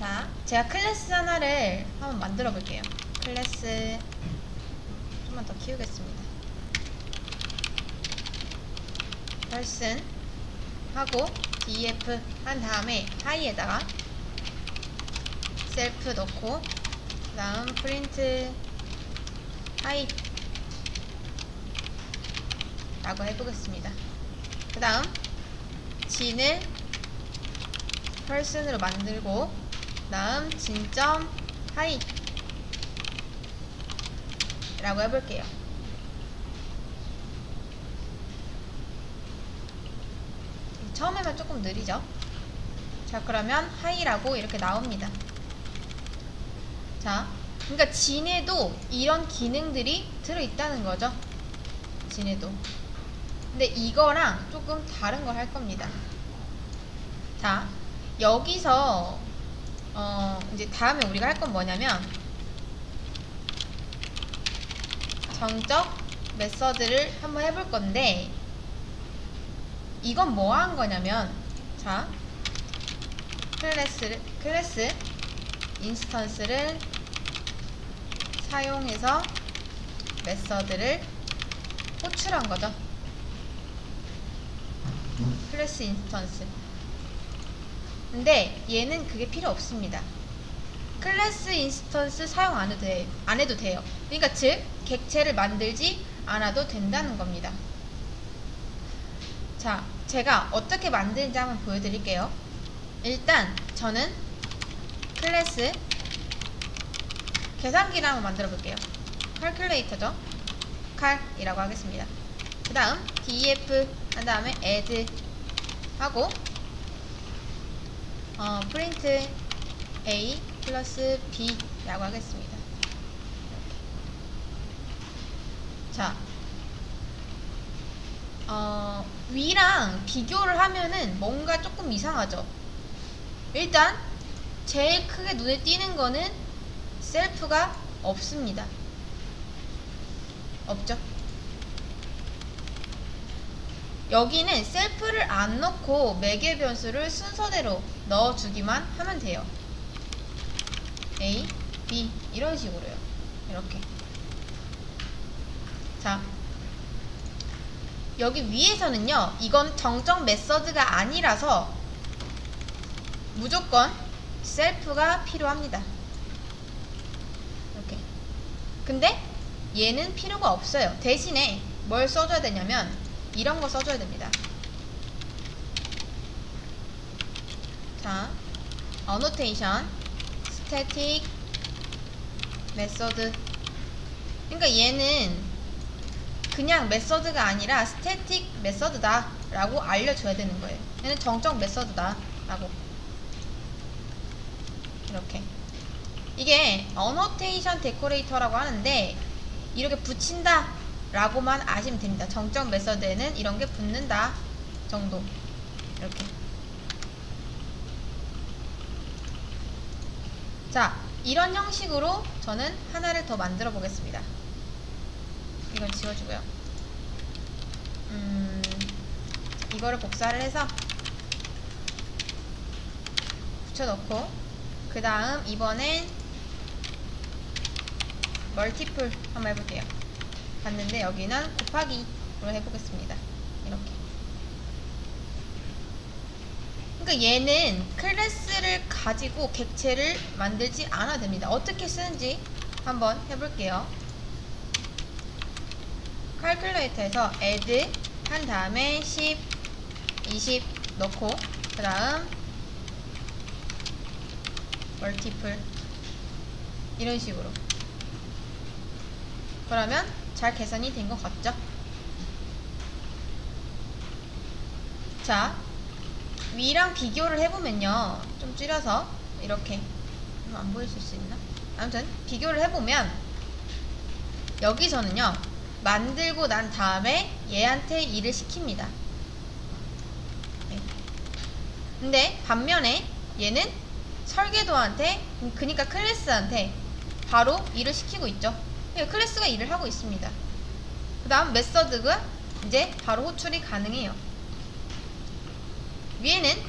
자, 제가 클래스 하나를 한번 만들어 볼게요. 클래스 좀만 더 키우겠습니다. person 하고 def 한 다음에 하이에다가 셀프 넣고 그 다음 프린트 하이 라고 해보겠습니다. 그 다음 진을 person으로 만들고 그 다음 진점 하이 라고 해볼게요. 처음에만 조금 느리죠? 자, 그러면 하이라고 이렇게 나옵니다. 자, 그러니까 진에도 이런 기능들이 들어있다는 거죠. 진에도. 근데 이거랑 조금 다른 걸 할 겁니다. 자, 여기서 어, 이제 다음에 우리가 할 건 뭐냐면 정적 메서드를 한번 해볼 건데 이건 뭐 한 거냐면 자 클래스를 클래스 인스턴스를 사용해서 메서드를 호출한 거죠. 클래스 인스턴스. 근데 얘는 그게 필요 없습니다. 클래스 인스턴스 사용 안 해도, 돼, 안 해도 돼요. 그러니까 즉 객체를 만들지 않아도 된다는 겁니다. 자, 제가 어떻게 만드는지 한번 보여드릴게요. 일단 저는 클래스 계산기를 한번 만들어 볼게요. calculator죠. cal이라고 하겠습니다. 그 다음 def 한 다음에 add 하고 어, print a 플러스 b 라고 하겠습니다. 자, 어, 위랑 비교를 하면은 뭔가 조금 이상하죠. 일단 제일 크게 눈에 띄는 거는 셀프가 없습니다. 없죠? 여기는 셀프를 안 넣고 매개 변수를 순서대로 넣어주기만 하면 돼요. A, B 이런 식으로요. 이렇게. 자, 여기 위에서는요. 이건 정적 메서드가 아니라서 무조건 셀프가 필요합니다. 이렇게. 근데 얘는 필요가 없어요. 대신에 뭘 써줘야 되냐면 이런 거 써줘야 됩니다. 자, annotation, static, method. 그러니까 얘는 그냥 메서드가 아니라 스태틱 메서드다 라고 알려줘야 되는 거예요. 얘는 정적 메서드다 라고. 이렇게. 이게 어노테이션 데코레이터라고 하는데 이렇게 붙인다 라고만 아시면 됩니다. 정적 메서드에는 이런 게 붙는다 정도. 이렇게. 자, 이런 형식으로 저는 하나를 더 만들어 보겠습니다. 이건 지워주고요. 음, 이거를 복사를 해서 붙여놓고 그 다음 이번엔 멀티플 한번 해볼게요. 봤는데 여기는 곱하기로 해보겠습니다. 이렇게. 그러니까 얘는 클래스를 가지고 객체를 만들지 않아도 됩니다. 어떻게 쓰는지 한번 해볼게요. 칼큘레이터에서 add 한 다음에 10, 20 넣고 그 다음 멀티플 이런 식으로 그러면 잘 계산이 된 것 같죠? 자 위랑 비교를 해보면요 좀 줄여서 이렇게 안 보일 수 있나? 아무튼 비교를 해보면 여기서는요 만들고 난 다음에 얘한테 일을 시킵니다. 네. 근데 반면에 얘는 설계도한테 그니까 클래스한테 바로 일을 시키고 있죠. 그러니까 클래스가 일을 하고 있습니다. 그 다음 메서드가 이제 바로 호출이 가능해요. 위에는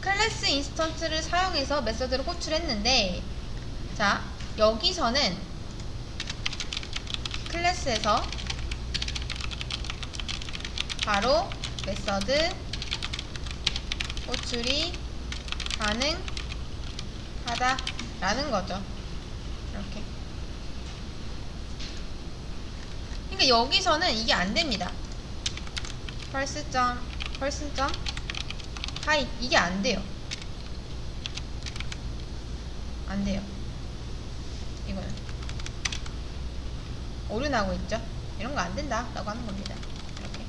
클래스 인스턴스를 사용해서 메서드를 호출했는데 자 여기서는 클래스에서 바로 메서드 호출이 가능하다 라는 거죠. 이렇게. 그러니까 여기서는 이게 안 됩니다. 펄스점, 펄스점, 하이 이게 안 돼요. 안 돼요. 이거는 오류 나고 있죠. 이런 거 안 된다 라고 하는 겁니다. 이렇게.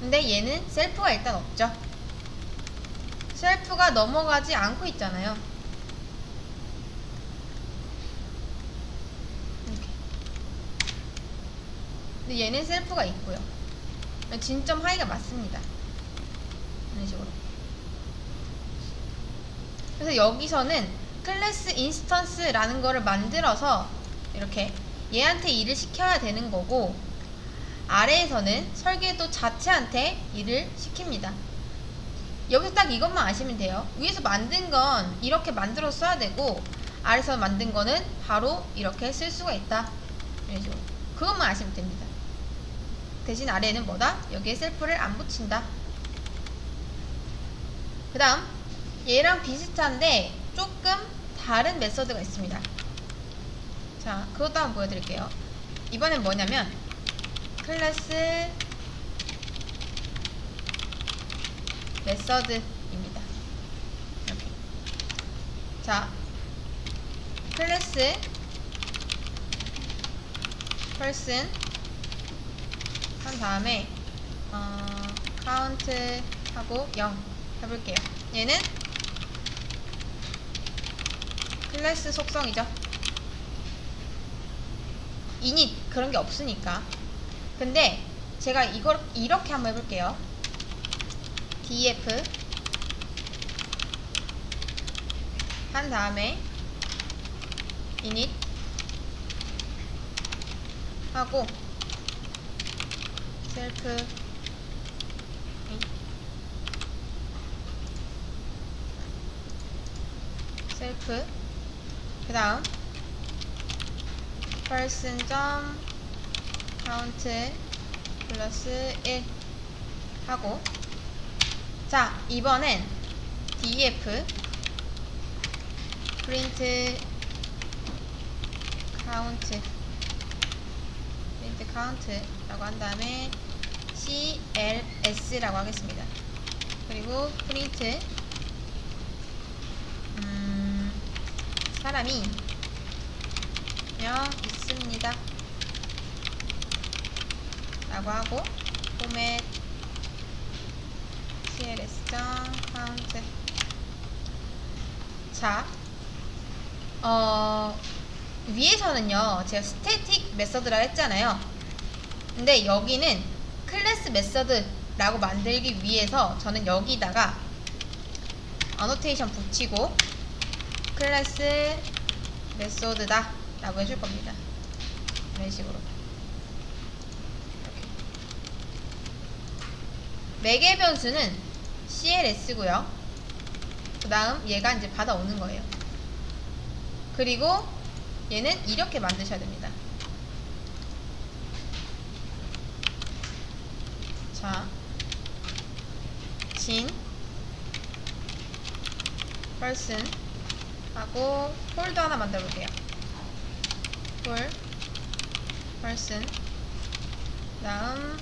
근데 얘는 셀프가 일단 없죠. 셀프가 넘어가지 않고 있잖아요. 이렇게. 근데 얘는 셀프가 있고요. 진점 하이가 맞습니다. 이런 식으로. 그래서 여기서는 클래스 인스턴스라는 거를 만들어서 이렇게 얘한테 일을 시켜야 되는 거고 아래에서는 설계도 자체한테 일을 시킵니다. 여기서 딱 이것만 아시면 돼요. 위에서 만든 건 이렇게 만들어 써야 되고 아래에서 만든 거는 바로 이렇게 쓸 수가 있다. 식으로. 그것만 아시면 됩니다. 대신 아래에는 뭐다? 여기에 셀프를 안 붙인다. 그 다음 얘랑 비슷한데 조금 다른 메서드가 있습니다. 자, 그것도 한번 보여드릴게요. 이번엔 뭐냐면 클래스 메서드입니다. 이렇게. 자, 클래스 person 한 다음에 어, count 하고 0 해볼게요. 얘는 클래스 속성이죠. init 그런 게 없으니까. 근데 제가 이걸 이렇게 한번 해볼게요. df 한 다음에 init 하고 셀프 셀프 그 다음 person 점 count 플러스 1 하고 자 이번엔 df print count print count 라고 한 다음에 cls라고 하겠습니다. 그리고 print. 음, 사람이 며 있습니다. 라고 하고 format cls.count 자, 어, 위에서는요, 제가 스태틱 메서드라 했잖아요. 근데 여기는 클래스 메서드라고 만들기 위해서 저는 여기다가 어노테이션 붙이고 클래스 메소드다 라고 해줄 겁니다. 이런 식으로. 매개 변수는 CLS고요. 그 다음 얘가 이제 받아오는 거예요. 그리고 얘는 이렇게 만드셔야 됩니다. 자, 진 person 하고 폴더 하나 만들어 볼게요. 폴 person 다음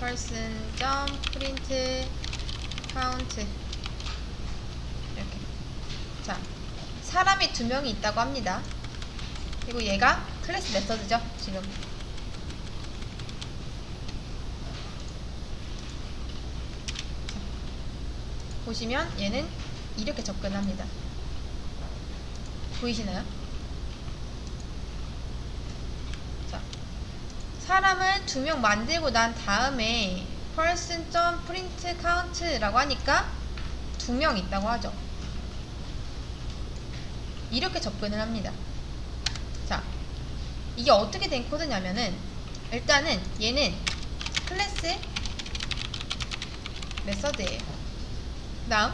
person 점 print count 이렇게 자 사람이 두 명이 있다고 합니다. 그리고 얘가 클래스 메서드죠 지금 보시면 얘는 이렇게 접근합니다. 보이시나요? 자, 사람을 두 명 만들고 난 다음에 person.printCount라고 하니까 두 명 있다고 하죠. 이렇게 접근을 합니다. 자, 이게 어떻게 된 코드냐면은 일단은 얘는 클래스 메서드예요. 다음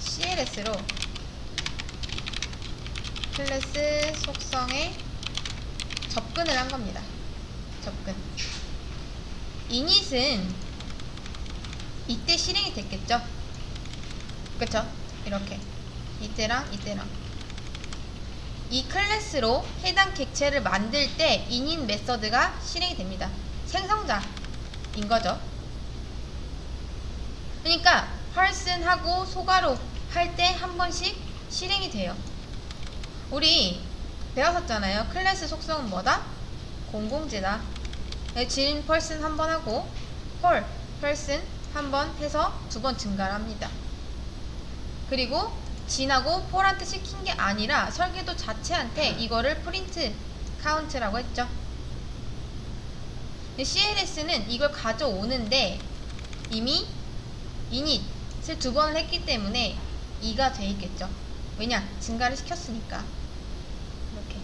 CLS로 클래스 속성에 접근을 한 겁니다. 접근. 이닛은 이때 실행이 됐겠죠? 그쵸? 이렇게. 이때랑 이때랑. 이 클래스로 해당 객체를 만들 때 init 메서드가 실행이 됩니다. 생성자인 거죠. 그러니까 펄슨하고 소가로 할 때 한 번씩 실행이 돼요. 우리 배웠었잖아요. 클래스 속성은 뭐다? 공공재다. 네, 진 펄슨 한 번 하고 펄 펄슨 한 번 해서 두 번 증가를 합니다. 그리고 진하고 폴한테 시킨 게 아니라 설계도 자체한테 이거를 프린트 카운트라고 했죠. CLS는 이걸 가져오는데 이미 이닛을 두 번을 했기 때문에 2가 돼 있겠죠. 왜냐? 증가를 시켰으니까. 이렇게.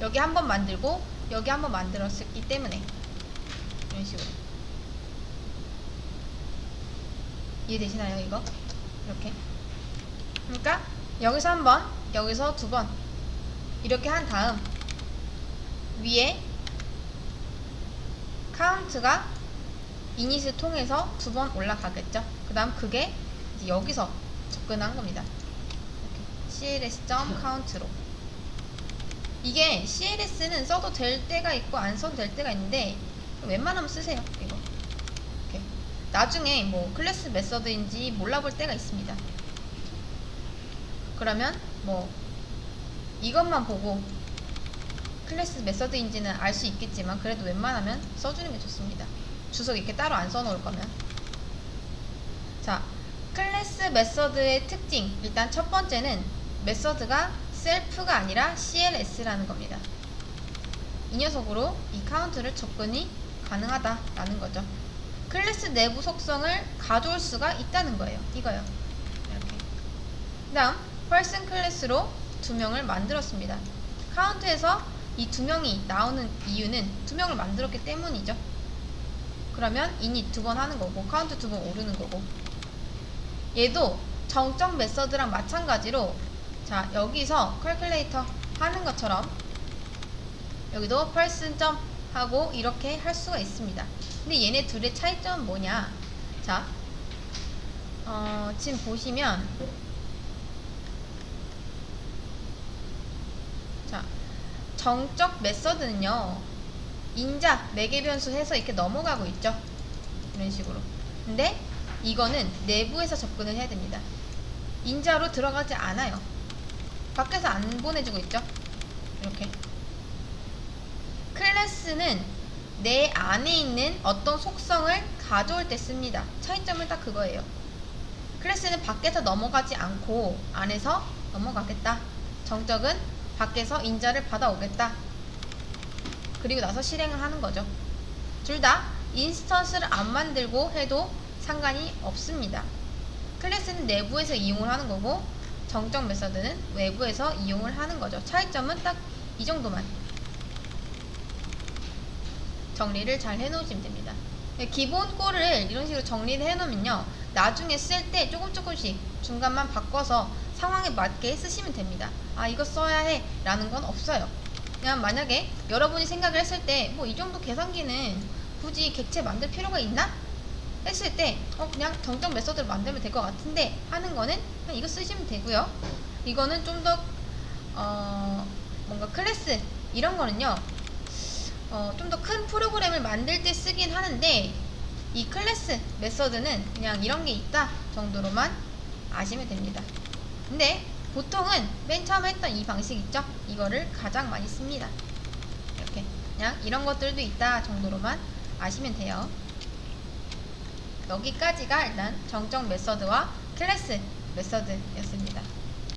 여기 한 번 만들고 여기 한 번 만들었기 때문에 이런 식으로. 이해되시나요, 이거? 이렇게. 그러니까 여기서 한 번, 여기서 두 번. 이렇게 한 다음 위에 카운트가 이닛을 통해서 두 번 올라가겠죠. 그 다음 그게 여기서 접근한 겁니다. cls.count로 이게 cls는 써도 될 때가 있고 안 써도 될 때가 있는데 웬만하면 쓰세요. 이거 이렇게 나중에 뭐 클래스 메서드인지 몰라볼 때가 있습니다. 그러면 뭐 이것만 보고 클래스 메서드인지는 알 수 있겠지만 그래도 웬만하면 써주는 게 좋습니다. 주석 이렇게 따로 안 써놓을 거면 자 클래스 메서드의 특징 일단 첫 번째는 메서드가 셀프가 아니라 CLS라는 겁니다. 이 녀석으로 이 카운트를 접근이 가능하다라는 거죠. 클래스 내부 속성을 가져올 수가 있다는 거예요. 이거요. 이렇게. 다음 person 클래스로 두 명을 만들었습니다. 카운트에서 이 두 명이 나오는 이유는 두 명을 만들었기 때문이죠. 그러면 init 두번 하는 거고 카운트 두 번 오르는 거고 얘도 정적 메서드랑 마찬가지로 자 여기서 컬큘레이터 하는 것처럼 여기도 person 점 하고 이렇게 할 수가 있습니다. 근데 얘네 둘의 차이점은 뭐냐? 자, 어, 지금 보시면 자, 정적 메서드는요. 인자 매개 변수 해서 이렇게 넘어가고 있죠. 이런 식으로. 근데 이거는 내부에서 접근을 해야 됩니다. 인자로 들어가지 않아요. 밖에서 안 보내주고 있죠. 이렇게. 클래스는 내 안에 있는 어떤 속성을 가져올 때 씁니다. 차이점은 딱 그거예요. 클래스는 밖에서 넘어가지 않고 안에서 넘어가겠다. 정적은 밖에서 인자를 받아오겠다. 그리고 나서 실행을 하는 거죠. 둘 다 인스턴스를 안 만들고 해도 상관이 없습니다. 클래스는 내부에서 이용을 하는 거고 정적 메서드는 외부에서 이용을 하는 거죠. 차이점은 딱 이 정도만 정리를 잘 해놓으시면 됩니다. 기본 꼴을 이런 식으로 정리를 해놓으면요. 나중에 쓸 때 조금 조금씩 중간만 바꿔서 상황에 맞게 쓰시면 됩니다. 아 이거 써야 해 라는 건 없어요. 그냥 만약에 여러분이 생각을 했을 때 뭐 이 정도 계산기는 굳이 객체 만들 필요가 있나? 했을 때 어, 그냥 정적 메서드를 만들면 될 것 같은데 하는 거는 이거 쓰시면 되고요. 이거는 좀더 어, 뭔가 클래스 이런 거는요. 어, 좀 더 큰 프로그램을 만들 때 쓰긴 하는데 이 클래스 메서드는 그냥 이런 게 있다 정도로만 아시면 됩니다. 근데 보통은 맨 처음에 했던 이 방식 있죠? 이거를 가장 많이 씁니다. 이렇게 그냥 이런 것들도 있다 정도로만 아시면 돼요. 여기까지가 일단 정적 메서드와 클래스 메서드였습니다.